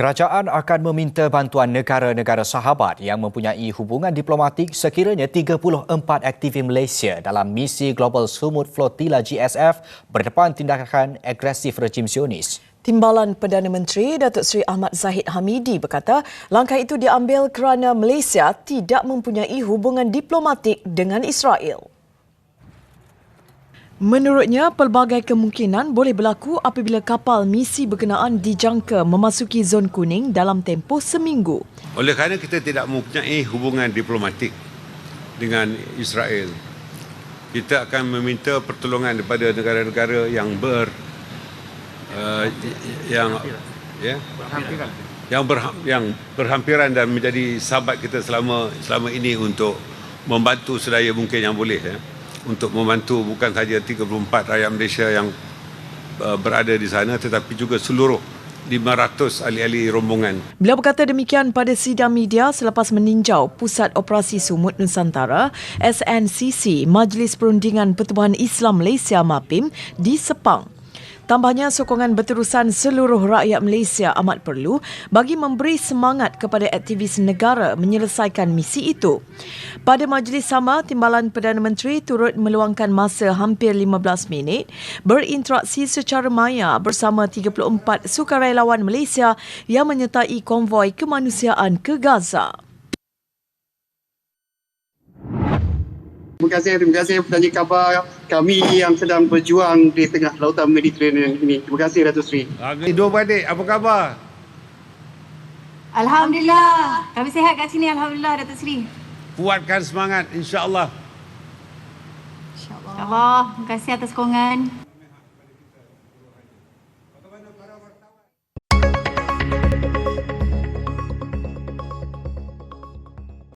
Kerajaan akan meminta bantuan negara-negara sahabat yang mempunyai hubungan diplomatik sekiranya 34 aktivis Malaysia dalam misi Global Sumut Flotilla GSF berdepan tindakan agresif rejim Zionis. Timbalan Perdana Menteri Datuk Seri Ahmad Zahid Hamidi berkata langkah itu diambil kerana Malaysia tidak mempunyai hubungan diplomatik dengan Israel. Menurutnya, pelbagai kemungkinan boleh berlaku apabila kapal misi berkenaan dijangka memasuki zon kuning dalam tempoh seminggu. Oleh kerana kita tidak mempunyai hubungan diplomatik dengan Israel, kita akan meminta pertolongan daripada negara-negara yang ber uh, yang ya yang berha, yang berhampiran dan menjadi sahabat kita selama selama ini untuk membantu sedaya mungkin yang boleh ya untuk membantu bukan saja 34 rakyat Malaysia yang uh, berada di sana tetapi juga seluruh 500 ahli-ahli rombongan. Beliau berkata demikian pada sidang media selepas meninjau Pusat Operasi Sumut Nusantara SNCC Majlis Perundingan Pertubuhan Islam Malaysia MAPIM di Sepang. Tambahnya, sokongan berterusan seluruh rakyat Malaysia amat perlu bagi memberi semangat kepada aktivis negara menyelesaikan misi itu. Pada majlis sama, Timbalan Perdana Menteri turut meluangkan masa hampir 15 minit berinteraksi secara maya bersama 34 sukarelawan Malaysia yang menyertai konvoi kemanusiaan ke Gaza. Terima kasih, terima kasih petani khabar kami yang sedang berjuang di tengah lautan Mediterranean ini. Terima kasih Datuk Seri. Dua beradik, apa khabar? Alhamdulillah. Kami sihat kat sini Alhamdulillah Datuk Seri. Kuatkan semangat insya-Allah. InsyaAllah. Terima kasih atas sokongan.